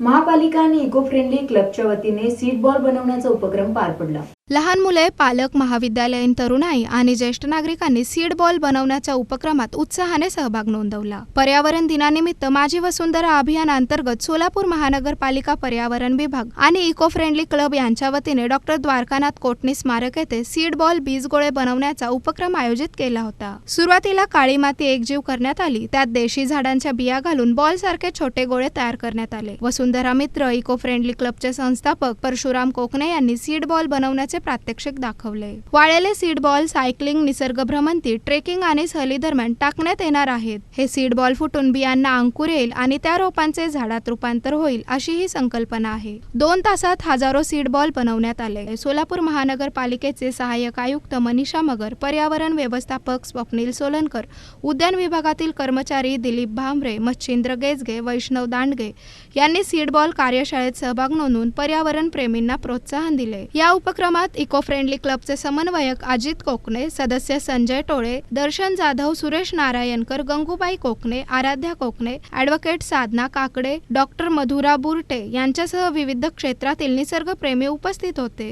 महापालिका आणि eco friendly क्लबच्या वतीने सीड बॉल बनवण्याचा उपक्रम पार पडला. लहान मुले पालक महाविद्यालयीन तरुणाई आणि ज्येष्ठ नागरिकांनी सीड बॉल बनवण्याच्या उपक्रमात उत्साहाने सहभाग नोंदवला. पर्यावरण दिनानिमित्त माझी वसुंधरा अभियानांतर्गत सोलापूर महानगरपालिका पर्यावरण विभाग आणि इको फ्रेंडली क्लब यांच्या वतीने डॉक्टर द्वारकानाथ कोटणी स्मारक येथे सीड बॉल बीजगोळे बनवण्याचा उपक्रम आयोजित केला होता. सुरुवातीला काळी माती एकजीव करण्यात आली त्यात देशी झाडांच्या बिया घालून बॉल सारखे छोटे गोळे तयार करण्यात आले. वसुंधरा मित्र इको फ्रेंडली क्लबचे संस्थापक परशुराम कोकणे यांनी सीड बॉल बनवण्याचे प्रात्यक्षिक दाखवले. वाळलेले सीड बॉल सायकलिंग निसर्ग भ्रमंती ट्रेकिंग आणि सहली दरम्यान टाकण्यात येणार आहेत. हे सीड बॉल फुटून बियांना अंकुर येईल आणि त्या रोपांचे झाडात रूपांतर होईल अशी ही संकल्पना आहे. दोन तासात हजारो सीड बॉल बनवण्यात आले. सोलापूर महानगरपालिकेचे सहाय्यक आयुक्त मनीषा मगर पर्यावरण व्यवस्थापक स्वप्नील सोलनकर उद्यान विभागातील कर्मचारी दिलीप भांबरे मच्छिंद्र गेजगे वैष्णव दांडगे यांनी सीड बॉल कार्यशाळेत सहभाग नोंदवून पर्यावरण प्रेमींना प्रोत्साहन दिले. या उपक्रमात इको फ्रेंडली क्लबचे समन्वयक अजित कोकणे सदस्य संजय टोळे दर्शन जाधव सुरेश नारायणकर गंगूबाई कोकणे आराध्या कोकणे ॲडव्होकेट साधना काकडे डॉक्टर मधुरा बुरटे यांच्यासह विविध क्षेत्रातील निसर्गप्रेमी उपस्थित होते.